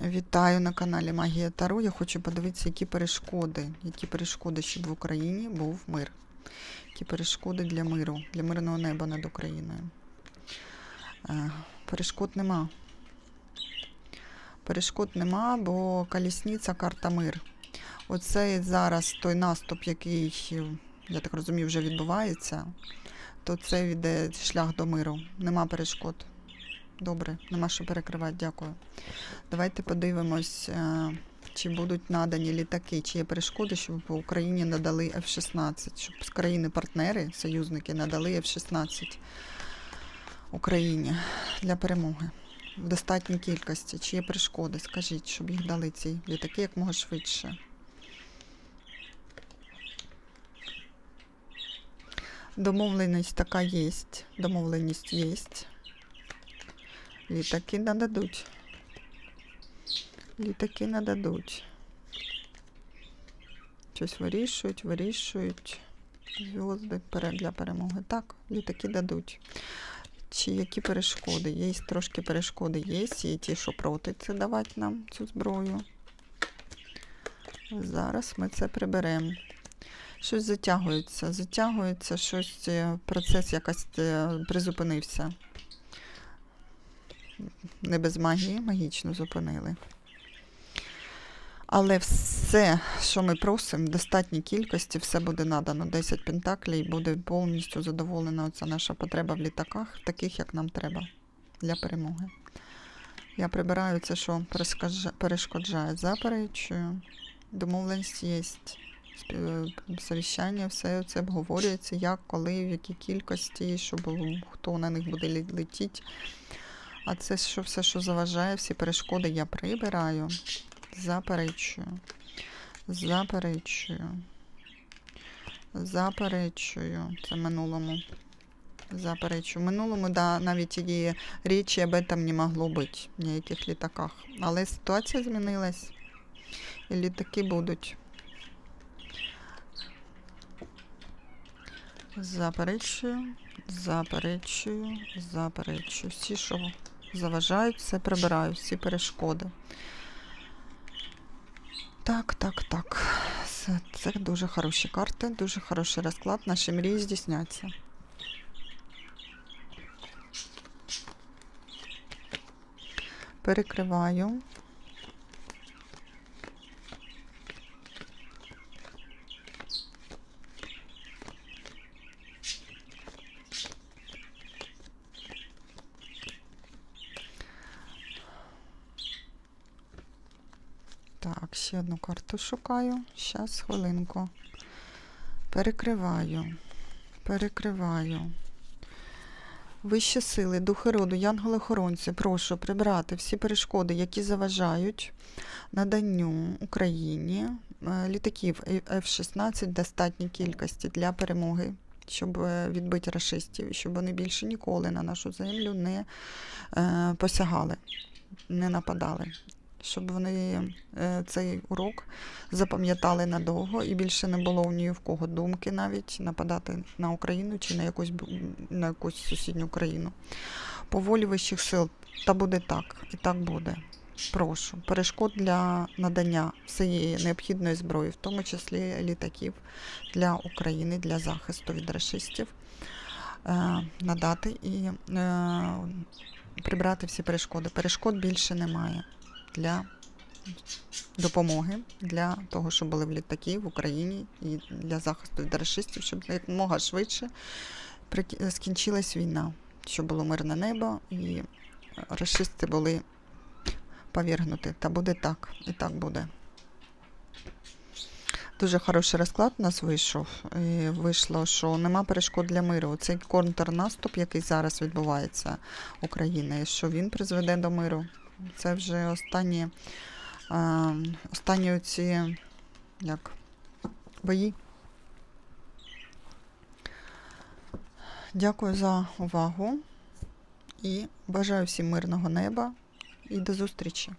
Вітаю на каналі Магія Таро. Я хочу подивитися, які перешкоди, які перешкоди, щоб в Україні був мир. Які перешкоди для миру, для мирного неба над Україною. Е, Перешкод нема. Перешкод нема, бо колісниця карта мир. Оцей зараз той наступ, який, я так розумію, вже відбувається, то це йде шлях до миру. Нема перешкод. Добре, нема що перекривати, дякую. Давайте подивимось, е, чи будуть надані літаки, чи є перешкоди, щоб в Україні надали F-16, щоб з країни-партнери, союзники надали F-16 Україні для перемоги. В достатній кількості. Чи є перешкоди? Скажіть, щоб їх дали ці літаки як можна швидше. Домовленість така є. Домовленість є. Літаки нададуть. Літаки нададуть. Щось вирішують, вирішують. Зв'язки для перемоги. Так, літаки дадуть. Чи які перешкоди? Є трошки перешкоди, є, є ті, що проти це давати нам цю зброю. Зараз ми це приберемо. Щось затягується, затягується, щось, е, процес якось е, призупинився. Не без магії, магічно зупинили. Але все, що ми просимо, в достатній кількості, все буде надано. 10 пентаклей буде повністю задоволена оця наша потреба в літаках, таких, як нам треба для перемоги. Я прибираю це, що перешкоджає. Заперечую. Домовленість є. Совіщання, все це обговорюється, як, коли, в якій кількості, що було, хто на них буде летіти. А це що все, що заважає, всі перешкоди я прибираю. Заперечую. Заперечую. Заперечую. Це минулому. Заперечую. Минулому, да, навіть і річі об этом не могло бути в ніяких літаках. Але ситуація змінилась. І літаки будуть. Заперечую, заперечую, заперечую. Всі, що заважають, все прибираю, всі перешкоди. Так, так, так. Це, це дуже хороші карти, дуже хороший розклад. Наші мрії здійсняться. Перекриваю. Так, ще одну карту шукаю. Щас, хвилинку. Перекриваю. Перекриваю. Вищі сили, духи роду, янголи-охоронці, прошу прибрати всі перешкоди, які заважають наданню Україні е, літаків F-16 в достатній кількості для перемоги, щоб е, відбити рашистів, щоб вони більше ніколи на нашу землю не е, посягали, не нападали. Щоб вони е, цей урок запам'ятали надовго і більше не було ні в кого думки навіть нападати на Україну чи на якусь, на якусь сусідню країну. По вищих сил, та буде так, і так буде. Прошу, перешкод для надання всієї необхідної зброї, в тому числі літаків для України, для захисту від расистів, е, надати і е, прибрати всі перешкоди. Перешкод більше немає для допомоги, для того, щоб були в літаки в Україні і для захисту від расистів, щоб якомога швидше скінчилась війна, щоб було мирне небо і расисти були повергнуті. Та буде так, і так буде. Дуже хороший розклад у нас вийшов. І вийшло, що нема перешкод для миру. Цей контрнаступ, який зараз відбувається України, що він призведе до миру. Це вже останні, е, останні оці як, бої. Дякую за увагу і бажаю всім мирного неба і до зустрічі.